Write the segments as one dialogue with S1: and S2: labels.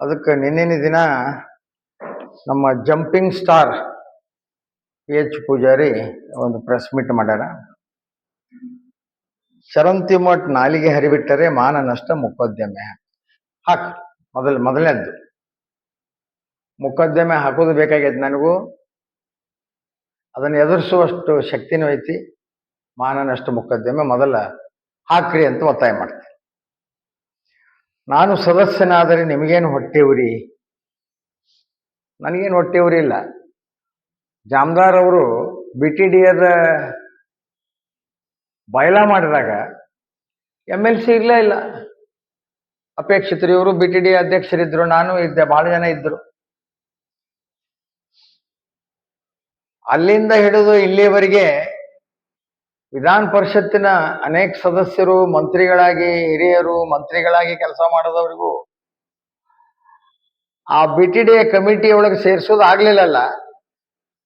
S1: ಅದಕ್ಕೆ ನಿನ್ನಿನ ದಿನ ನಮ್ಮ jumping star P H Poojari ಒಂದು ಪ್ರೆಸ್ ಮೀಟ್ ಮಾಡ್ಯಾರ. ಶರಂತಿ ಮಠ ನಾಲಿಗೆ ಹರಿಬಿಟ್ಟರೆ ಮಾನ ನಷ್ಟ ಮುಖೋದ್ಯಮೆ ಹಾಕ್, ಮೊದಲ, ಮೊದಲನೇದ್ದು. ಮುಖೋದ್ಯಮೆ ಹಾಕೋದು ಬೇಕಾಗೈತೆ ನನಗೂ. ಅದನ್ನು ಎದುರಿಸುವಷ್ಟು ಶಕ್ತಿನೂ ಐತಿ. ಮಾನ ನಷ್ಟ ಮುಖೋದ್ಯಮೆ ಮೊದಲ ಹಾಕ್ರಿ ಅಂತ ಒತ್ತಾಯ ಮಾಡ್ತೀನಿ. ನಾನು ಸದಸ್ಯನಾದರೆ ನಿಮಗೇನು ಹೊಟ್ಟೆ ಉರಿ ನನಗೇನು ಹೊಟ್ಟೆವ್ರಿ ಇಲ್ಲ. ಜಾಮದಾರ್ ಅವರು ಬಿ ಟಿ ಡಿ ಅದ ಬಯಲ ಮಾಡಿದಾಗ ಎಂ ಎಲ್ ಸಿ ಇರಲೇ ಇಲ್ಲ. ಅಪೇಕ್ಷಿತರು ಇವರು ಬಿ ಟಿ ಡಿ ಅಧ್ಯಕ್ಷರಿದ್ದರು ನಾನು ಇದ್ದೆ ಬಹಳ ಜನ ಇದ್ದರು ಅಲ್ಲಿಂದ ಹಿಡಿದು ಇಲ್ಲಿಯವರೆಗೆ ವಿಧಾನ ಪರಿಷತ್ತಿನ ಅನೇಕ ಸದಸ್ಯರು, ಮಂತ್ರಿಗಳಾಗಿ, ಹಿರಿಯರು, ಮಂತ್ರಿಗಳಾಗಿ ಕೆಲಸ ಮಾಡಿದವರಿಗೂ ಆ ಬಿ ಟಿ ಡಿ ಕಮಿಟಿ ಒಳಗೆ ಸೇರಿಸೋದು ಆಗ್ಲಿಲ್ಲಲ್ಲ.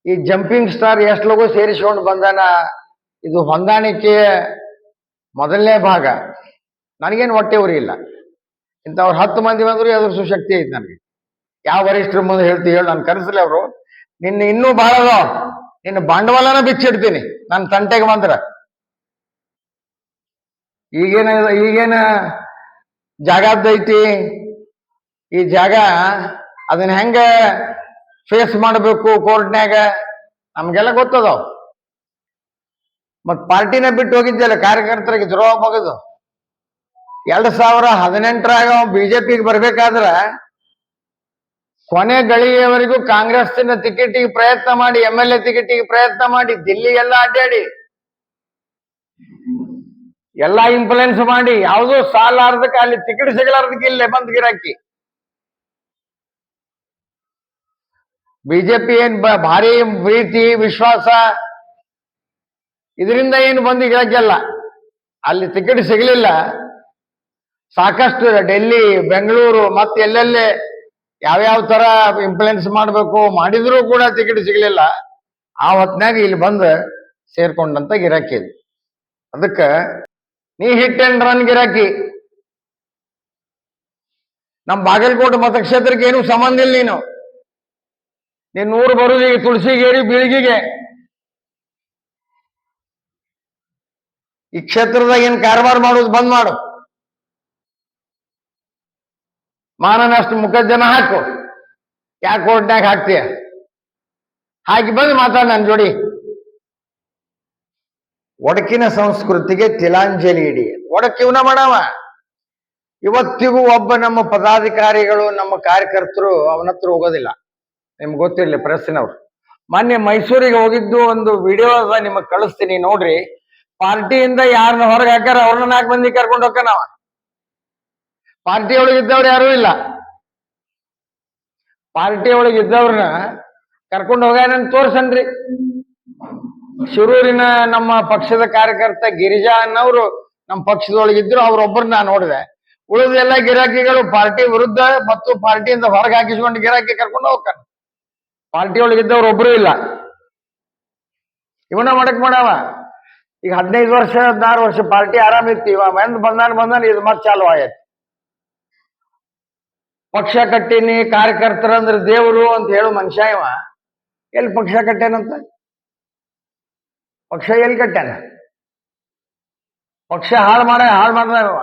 S1: ಈ ಜಂಪಿಂಗ್ ಸ್ಟಾರ್ ಎಷ್ಟು ಲಗು ಸೇರಿಸ್ಕೊಂಡು ಬಂದಾನ, ಇದು ಹೊಂದಾಣಿಕೆಯ ಮೊದಲನೇ ಭಾಗ. ನನಗೇನು ಹೊಟ್ಟೆ ಉರಿ ಇಲ್ಲ ಇಂಥವ್ರು ಹತ್ತು ಮಂದಿ ಬಂದ್ರು ಅದ್ರ ಸುಶಕ್ತಿ ಐತೆ ನನಗೆ. ಯಾವ ವರಿಷ್ಠರ ಮುಂದೆ ಹೇಳ್ತೀವಿ ಹೇಳಿ, ನಾನು ಕರೆಸಲಿ ಅವರು. ನಿನ್ನ ಇನ್ನೂ ಬಹಳ ನಿನ್ನ ಬಂಡವಾಳನ ಬಿಚ್ಚಿಡ್ತೀನಿ. ನನ್ನ ತಂಟೆಗೆ ಬಂದ್ರ. ಈಗೇನ ಈಗೇನ ಜಾಗದ್ದೈತಿ ಈ ಜಾಗ ಅದನ್ನ ಹೆಂಗ ಫೇಸ್ ಮಾಡಬೇಕು ಕೋರ್ಟ್ನ್ಯಾಗ ನಮ್ಗೆಲ್ಲ ಗೊತ್ತದ ಮತ್ ಪಾರ್ಟಿನ ಬಿಟ್ಟು ಹೋಗಿದ್ದಲ್ಲ ಕಾರ್ಯಕರ್ತರಿಗೆ ದ್ರೋಹ ಮಗದು. ಎರಡ್ ಸಾವಿರ ಹದಿನೆಂಟರಾಗ ಬಿಜೆಪಿಗೆ ಬರ್ಬೇಕಾದ್ರ ಕೊನೆ ಗಳಿಗೆವರೆಗೂ ಕಾಂಗ್ರೆಸ್ಸಿನ ಟಿಕೆಟಿಗೆ ಪ್ರಯತ್ನ ಮಾಡಿ ಎಂ ಎಲ್ ಎ ಟಿಕೆಟಿಗೆ ಪ್ರಯತ್ನ ಮಾಡಿ ದಿಲ್ಲಿ ಎಲ್ಲ ಅಡ್ಡಾಡಿ. ಎಲ್ಲ ಇಂಪ್ಲುಯೆನ್ಸ್ ಮಾಡಿ, ಯಾವುದೋ ಸಾಲಾರ್ದಕ್ಕೆ ಅಲ್ಲಿ ಟಿಕೆಟ್ ಸಿಗಲಾರ್ದಕ್ಕೆ ಇಲ್ಲೇ ಬಂದ್ ಗಿರಾಕಿ. ಬಿಜೆಪಿ ಏನ್ ಭಾರಿ ಪ್ರೀತಿ, ವಿಶ್ವಾಸ, ಇದರಿಂದ ಏನು ಬಂದು ಗಿರಾಕಿಯಲ್ಲ ಅಲ್ಲಿ. ಟಿಕೆಟ್ ಸಿಗಲಿಲ್ಲ. ಸಾಕಷ್ಟು ಡೆಲ್ಲಿ, ಬೆಂಗಳೂರು, ಮತ್ತೆ ಯಾವ ಯಾವ್ಯಾವ ತರ ಇಂಪ್ಲೆನ್ಸ್ ಮಾಡಬೇಕು ಮಾಡಿದ್ರೂ ಕೂಡ ಟಿಕೆಟ್ ಸಿಗಲಿಲ್ಲ. ಆ ಹೊತ್ನ್ಯಾಗ ಇಲ್ಲಿ ಬಂದು ಸೇರ್ಕೊಂಡಂತ ಗಿರಾಕಿ ಅದಕ್ಕ ನೀ ಹಿಟ್ ರನ್ ಗಿರಾಕಿ ನಮ್ ಬಾಗಲಕೋಟೆ ಮತಕ್ಷೇತ್ರಕ್ಕೆ ಏನು ಸಂಬಂಧ ಇಲ್ಲ ನೀನು. ನೀನ್ ನೂರು ಬರುದು ಈಗ ತುಳಸಿಗೇರಿ, ಬೀಳಿಗೆಗೆ. ಈ ಕ್ಷೇತ್ರದಾಗ ಏನ್ ಕಾರವಾರ ಮಾಡೋದು ಬಂದ್ ಮಾಡು. ಮಾನನಷ್ಟು ಮುಖಜ್ಜನ ಹಾಕು. ಯಾಕೆ ಕೋರ್ಟ್ನಾಗ ಹಾಕ್ತೀಯ? ಹಾಕಿ ಬಂದು ಮಾತಾಡ ನನ್ನ ಜೋಡಿ. ಒಡಕಿನ ಸಂಸ್ಕೃತಿಗೆ ತಿಲಾಂಜಲಿ ಇಡಿ. ಒಡಕಿವನ ಮಾಡವ. ಇವತ್ತಿಗೂ ಒಬ್ಬ ನಮ್ಮ ಪದಾಧಿಕಾರಿಗಳು, ನಮ್ಮ ಕಾರ್ಯಕರ್ತರು ಅವನ ಹತ್ರ ಹೋಗೋದಿಲ್ಲ. ನಿಮ್ಗೆ ಗೊತ್ತಿರಲಿ ಪ್ರೆಸ್ನವ್ರು ಮೊನ್ನೆ ಮೈಸೂರಿಗೆ ಹೋಗಿದ್ದು ಒಂದು ವಿಡಿಯೋ ಅದ, ನಿಮಗೆ ಕಳಿಸ್ತೀನಿ, ನೋಡ್ರಿ. ಪಾರ್ಟಿಯಿಂದ ಯಾರನ್ನ ಹೊರಗೆ ಹಾಕಾರ ಅವ್ರನ್ನ ನಾಲ್ಕು ಮಂದಿ ಕರ್ಕೊಂಡು ಹೋಗ್ತಾನವ ಪಾರ್ಟಿ ಒಳಗೆ ಇದ್ದವ್ರು ಯಾರೂ ಇಲ್ಲ. ಪಾರ್ಟಿ ಒಳಗೆ ಇದ್ದವ್ರನ್ನ ಕರ್ಕೊಂಡು ಹೋಗ್ಯಾನ ತೋರ್ಸನ್ರಿ. ಶಿರೂರಿನ ನಮ್ಮ ಪಕ್ಷದ ಕಾರ್ಯಕರ್ತ ಗಿರಿಜಾ ಅನ್ನೋರು ನಮ್ಮ ಪಕ್ಷದೊಳಗಿದ್ರು ಅವ್ರೊಬ್ಬರನ್ನ ನೋಡಿದೆ. ಉಳಿದ ಎಲ್ಲ ಗಿರಾಕಿಗಳು ಪಾರ್ಟಿ ವಿರುದ್ಧ ಮತ್ತು ಪಾರ್ಟಿಯಿಂದ ಹೊರಗೆ ಹಾಕಿಸ್ಕೊಂಡು ಗಿರಾಕಿ ಕರ್ಕೊಂಡು ಹೋಗ್ತಾನೆ. ಪಾರ್ಟಿ ಒಳಗಿದ್ದವ್ರು ಒಬ್ರು ಇಲ್ಲ. ಇವನ ಮಾಡಕ್ ಮಾಡವ? ಈಗ ಹದಿನೈದು ವರ್ಷ, ಹದಿನಾರು ವರ್ಷ ಪಾರ್ಟಿ ಆರಾಮಿತ್ತು ಇವ ಎಂದ್ ಬಂದಾನ ಬಂದಾನ ಇದು ಮತ್ತೆ ಚಾಲು ಆಯ್ತು. ಪಕ್ಷ ಕಟ್ಟಿನಿ ಕಾರ್ಯಕರ್ತರಂದ್ರೆ ದೇವರು ಅಂತ ಹೇಳು ಮನುಷ್ಯ ಇವ. ಎಲ್ಲಿ ಪಕ್ಷ ಕಟ್ಟ್ಯಾನಂತ ಪಕ್ಷ ಎಲ್ಲಿ ಕಟ್ಟ್ಯಾನ ಪಕ್ಷ ಹಾಳು ಮಾಡ ಹಾಳು ಮಾಡ್ದ ಇವ